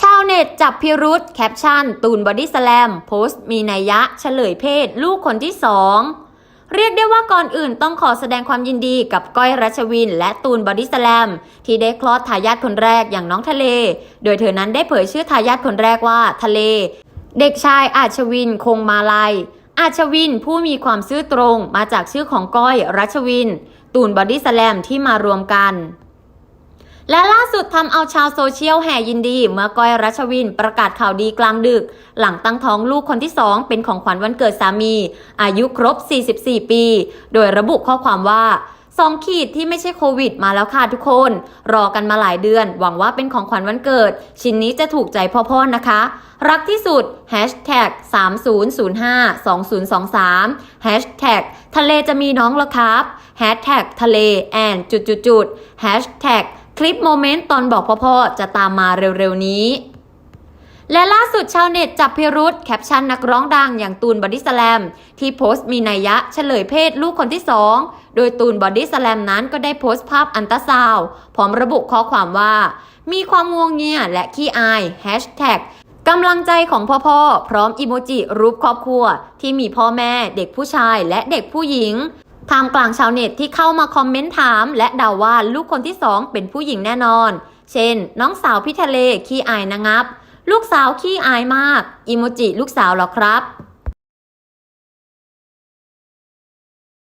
ชาวเน็ตจับพิรุษแคปชั่น ตูนบอดี้สแลมโพสต์มีนัยยะเฉลยเพศ ลูกคนที่สองเรียกได้ว่าก่อนอื่นต้องขอแสดงความยินดีกับก้อยรัชวิน และตูนบอดี้สแลม ที่ได้คลอดทายาทคนแรกอย่างน้องทะเล โดยเธอนั้นได้เผยชื่อทายาทคนแรกว่าทะเล เด็กชายอาชวินคงมาลัยอาชวินผู้มีความซื่อตรงมาจากชื่อของก้อยรัชวิน ตูนบอดี้สแลมที่มารวมกัน สุดทำเอาชาวโซเชียลแห่ยินดี เมื่อก้อยรัชวินประกาศข่าวดีกลางดึก หลังตั้งท้องลูกคนที่ 2 เป็นของขวัญวันเกิดสามี อายุครบ 44 ปี โดยระบุข้อความว่าสองขีดที่ไม่ใช่โควิดมาแล้วค่ะทุกคน รอกันมาหลายเดือน หวังว่าเป็นของขวัญวันเกิด ชิ้นนี้จะถูกใจพ่อๆนะคะ รักที่สุด Hashtag 3005 2023 Hashtag ทะเลจะมีน้องแล้วครับ Hashtag ทะเลแอนจุดจุดจุด Hashtag คลิปโมเมนต์ตอนบอกพ่อๆจะตามมาเร็วๆนี้ และล่าสุดชาวเน็ตจับพิรุษแคปชั่นนักร้องดังอย่างตูนบอดี้สแลมที่โพสต์มีนัยยะเฉลยเพศลูกคนที่สองโดยตูนบอดี้สแลมนั้นก็ได้โพสต์ภาพอันตราซาวพร้อมระบุข้อความว่า มีความงวงเงียและขี้อายแฮชแท็กกำลังใจของพ่อๆพร้อมอีโมจิรูปครอบครัว ที่มีพ่อแม่เด็กผู้ชายและเด็กผู้หญิง ท่ามกลางชาวเน็ตที่เข้ามาคอมเมนต์ถาม และเดาว่าลูกคนที่สองเป็นผู้หญิงแน่นอน เช่น น้องสาวพี่ทะเลขี้อายนะงับ ลูกสาวขี้อายมาก อิโมจิลูกสาวหรอครับ